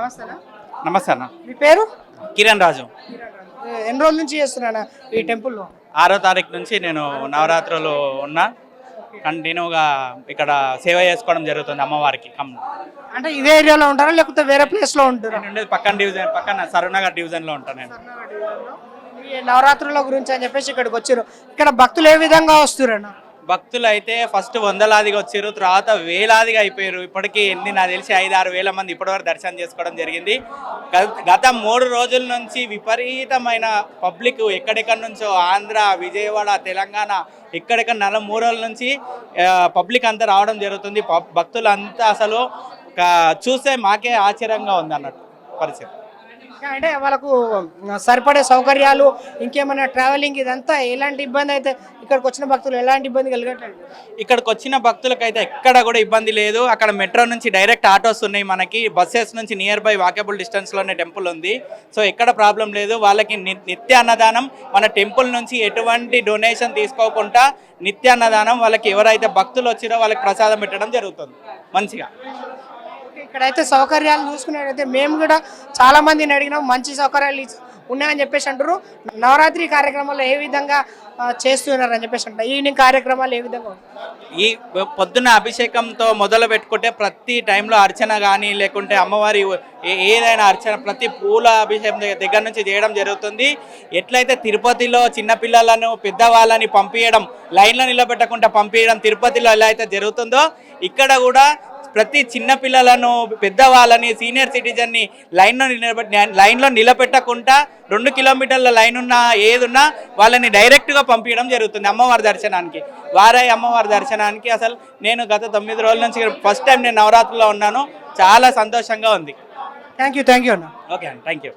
నమస్తే అన్న. నమస్తే అన్న. మీ పేరు? కిరణ్ రాజు. ఎన్ని రోజుల నుంచి చేస్తున్నానా ఈ టెంపుల్లో? ఆరో తారీఖు నుంచి నేను నవరాత్రులు ఉన్నా. కంటిన్యూగా ఇక్కడ సేవ చేసుకోవడం జరుగుతుంది అమ్మవారికి అంటే ఇదే ఏరియాలో ఉంటారా లేకపోతే వేరే ప్లేస్లో ఉంటారా? నేను ఉండేది పక్కన డివిజన్ పక్కన సరూనగర్ డివిజన్లో ఉంటాను నేను. నవరాత్రుల గురించి అని చెప్పేసి ఇక్కడికి వచ్చారు ఇక్కడ భక్తులు ఏ విధంగా వస్తురన్న భక్తులు అయితే ఫస్ట్ వందలాదిగా వచ్చారు తర్వాత వేలాదిగా అయిపోయారు. ఇప్పటికీ ఎన్ని నాకు తెలిసి ఐదు ఆరు వేల మంది ఇప్పటివరకు దర్శనం చేసుకోవడం జరిగింది. గత మూడు రోజుల నుంచి విపరీతమైన పబ్లిక్ ఎక్కడెక్కడి నుంచో ఆంధ్ర విజయవాడ తెలంగాణ ఎక్కడెక్కడ నల మూరల నుంచి పబ్లిక్ అంతా రావడం జరుగుతుంది. పబ్- భక్తులు అంతా అసలు చూస్తే మాకే ఆశ్చర్యంగా ఉంది అన్నట్టు పరిస్థితి. అంటే వాళ్ళకు సరిపడే సౌకర్యాలు ఇంకేమైనా ట్రావెలింగ్ ఇదంతా ఎలాంటి ఇబ్బంది అయితే ఇక్కడికి వచ్చిన భక్తులు ఎలాంటి ఇబ్బంది కలగట్లేదు? ఇక్కడికి వచ్చిన భక్తులకైతే ఎక్కడ కూడా ఇబ్బంది లేదు. అక్కడ మెట్రో నుంచి డైరెక్ట్ ఆటోస్ ఉన్నాయి మనకి. బస్సెస్ నుంచి నియర్ బై వాకబుల్ డిస్టెన్స్లోనే టెంపుల్ ఉంది. సో ఎక్కడ ప్రాబ్లం లేదు. వాళ్ళకి ని- నిత్య అన్నదానం మన టెంపుల్ నుంచి ఎటువంటి డొనేషన్ తీసుకోకుండా నిత్య అన్నదానం వాళ్ళకి ఎవరైతే భక్తులు వచ్చిరో వాళ్ళకి ప్రసాదం పెట్టడం జరుగుతుంది. మంచిగా. ఇక్కడైతే సౌకర్యాలు చూసుకున్నట్టయితే మేము కూడా చాలా మందిని అడిగినాం మంచి సౌకర్యాలు ఉన్నాయని చెప్పేసి అంటారు నవరాత్రి కార్యక్రమాలు ఏ విధంగా చేస్తున్నారు అని చెప్పేసి అంటారు ఈవినింగ్ కార్యక్రమాలు ఏ విధంగా ఈ పొద్దున్న అభిషేకంతో మొదలు పెట్టుకుంటే ప్రతి టైంలో అర్చన కానీ లేకుంటే అమ్మవారి ఏ- ఏదైనా అర్చన ప్రతి పూల అభిషేకం దగ్గర నుంచి చేయడం జరుగుతుంది. ఎట్లయితే తిరుపతిలో చిన్నపిల్లలను పెద్దవాళ్ళని పంపించడం లైన్లో నిలబెట్టకుండా పంపించడం తిరుపతిలో ఎలా అయితే జరుగుతుందో ఇక్కడ కూడా ప్రతి చిన్న పిల్లలను పెద్దవాళ్ళని సీనియర్ సిటిజన్ని లైన్లో నిలబెట్టి లైన్లో నిలబెట్టకుండా రెండు కిలోమీటర్ల లైన్ ఉన్న ఏదున్నా వాళ్ళని డైరెక్ట్గా పంపించడం జరుగుతుంది అమ్మవారి దర్శనానికి. వారాయి అమ్మవారి దర్శనానికి అసలు నేను గత తొమ్మిది రోజుల నుంచి ఫస్ట్ టైం నేను నవరాత్రిలో ఉన్నాను. చాలా సంతోషంగా ఉంది. థ్యాంక్ యూ థ్యాంక్ యూ అన్న. ఓకే అండి. Thank you.